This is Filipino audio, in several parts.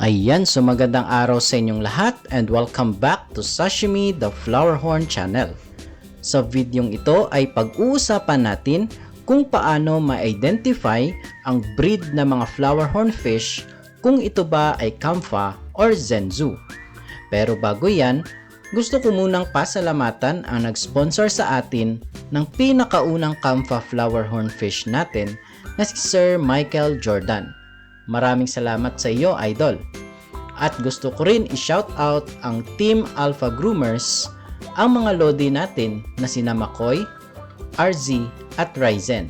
Ayan, so magandang araw sa inyong lahat and welcome back to Sashimi the Flower Horn channel. Sa videong ito ay pag-uusapan natin kung paano ma-identify ang breed ng mga flower horn fish kung ito ba ay Kampha or Zenzu. Pero bago yan, gusto ko munang pasalamatan ang nag-sponsor sa atin ng pinakaunang Kampha flower horn fish natin na si Sir Michael Jordan. Maraming salamat sa iyo, Idol. At gusto ko rin i-shout out ang Team Alpha Groomers, ang mga lodi natin na sina McCoy, RZ at Ryzen.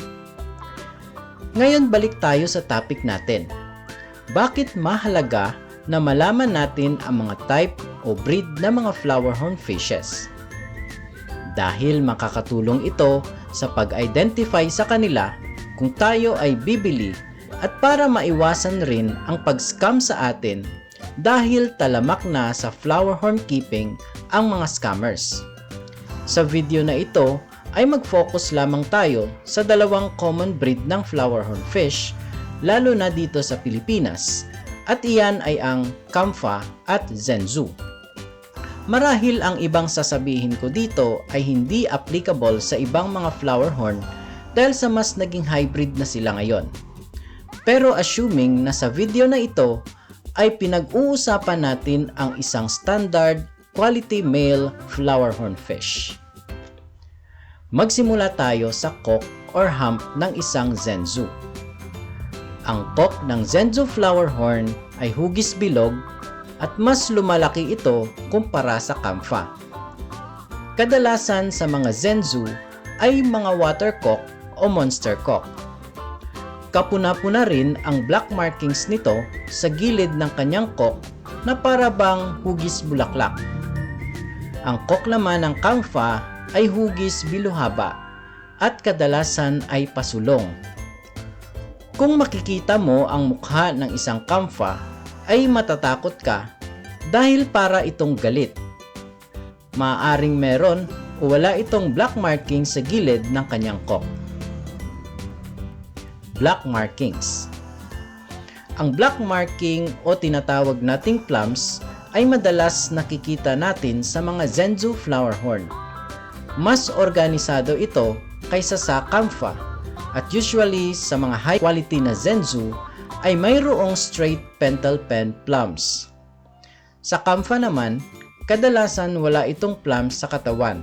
Ngayon balik tayo sa topic natin. Bakit mahalaga na malaman natin ang mga type o breed ng mga flower horn fishes? Dahil makakatulong ito sa pag-identify sa kanila kung tayo ay bibili at para maiwasan rin ang pag-scam sa atin dahil talamak na sa flower horn keeping ang mga scammers. Sa video na ito ay mag-focus lamang tayo sa dalawang common breed ng flower horn fish lalo na dito sa Pilipinas at iyan ay ang Kampha at Zenzu. Marahil ang ibang sasabihin ko dito ay hindi applicable sa ibang mga flower horn dahil sa mas naging hybrid na sila ngayon. Pero assuming na sa video na ito ay pinag-uusapan natin ang isang standard quality male flower horn fish. Magsimula tayo sa cock or hump ng isang Zenzu. Ang cock ng Zenzu flower horn ay hugis bilog at mas lumalaki ito kumpara sa Kampha. Kadalasan sa mga Zenzu ay mga water cock o monster cock. Kapuna-puna rin ang black markings nito sa gilid ng kanyang cock na para bang hugis bulaklak. Ang cock naman ng Kampha ay hugis biluhaba at kadalasan ay pasulong. Kung makikita mo ang mukha ng isang Kampha ay matatakot ka dahil para itong galit. Maaring meron o wala itong black marking sa gilid ng kanyang cock black markings. Ang black marking o tinatawag nating plums ay madalas nakikita natin sa mga Zenzu flower horn. Mas organisado ito kaysa sa Kampha at usually sa mga high quality na Zenzu ay mayroong straight pental pen plums. Sa Kampha naman, kadalasan wala itong plums sa katawan.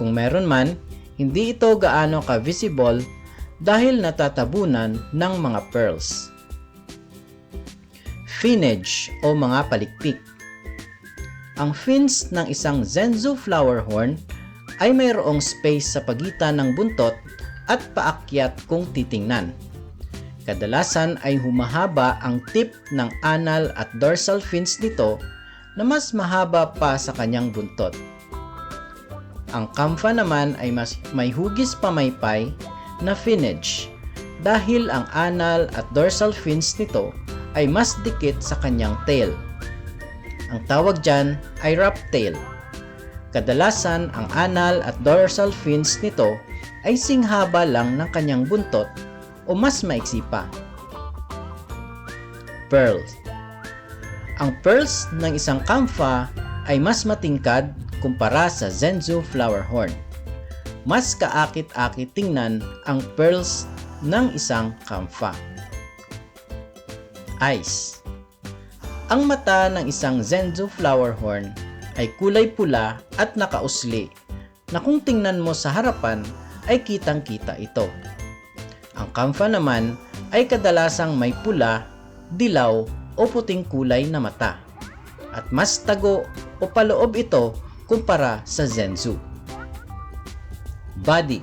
Kung meron man, hindi ito gaano ka-visible dahil natatabunan ng mga pearls. Finnage o mga palikpik. Ang fins ng isang Zenzu flower horn ay mayroong space sa pagitan ng buntot at paakyat kung titingnan. Kadalasan ay humahaba ang tip ng anal at dorsal fins nito na mas mahaba pa sa kanyang buntot. Ang kamfa naman ay mas may hugis pamaypay na finnage dahil ang anal at dorsal fins nito ay mas dikit sa kanyang tail. Ang tawag dyan ay wrap tail. Kadalasan ang anal at dorsal fins nito ay singhaba lang ng kanyang buntot o mas maiksi pa. Pearls Ang pearls ng isang kampha ay mas matingkad kumpara sa Zenzu flower horn mas kaakit-akit tingnan ang pearls ng isang kamfa. Eyes Ang mata ng isang Zenzu flower horn ay kulay pula at nakausli na kung tingnan mo sa harapan ay kitang-kita ito. Ang kamfa naman ay kadalasang may pula, dilaw o puting kulay na mata at mas tago o paloob ito kumpara sa Zenzu. Body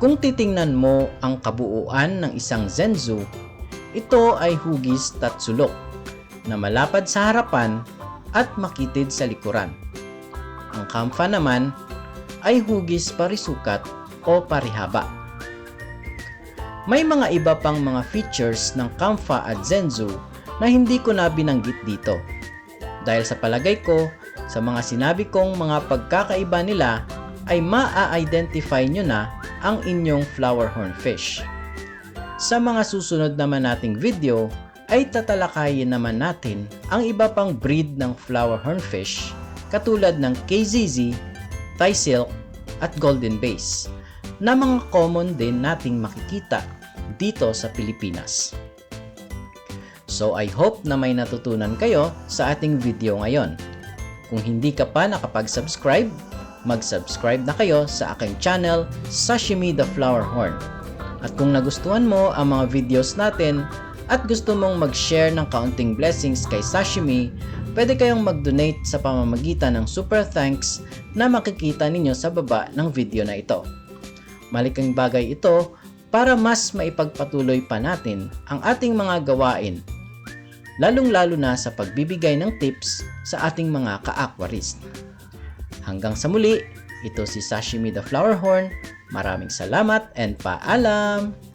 Kung titingnan mo ang kabuuan ng isang Zenzu, ito ay hugis tatsulok na malapad sa harapan at makitid sa likuran. Ang kamfa naman ay hugis parisukat o parihaba. May mga iba pang mga features ng kamfa at Zenzu na hindi ko na binanggit dito. Dahil sa palagay ko, sa mga sinabi kong mga pagkakaiba nila ay maa-identify nyo na ang inyong flower horn fish. Sa mga susunod naman nating video ay tatalakayin naman natin ang iba pang breed ng flower hornfish katulad ng KZZ, Thai Silk at Golden Base na mga common din nating makikita dito sa Pilipinas. So I hope na may natutunan kayo sa ating video ngayon. Kung hindi ka pa nakapag-subscribe, mag-subscribe na kayo sa aking channel Sashimi the Flower Horn. At kung nagustuhan mo ang mga videos natin at gusto mong mag-share ng kaunting blessings kay Sashimi, pwede kayong mag-donate sa pamamagitan ng super thanks na makikita ninyo sa baba ng video na ito. Maliking bagay ito para mas maipagpatuloy pa natin ang ating mga gawain, lalong-lalo na sa pagbibigay ng tips sa ating mga ka-aquarist. Hanggang sa muli, ito si Sashimi the Flower Horn. Maraming salamat and paalam!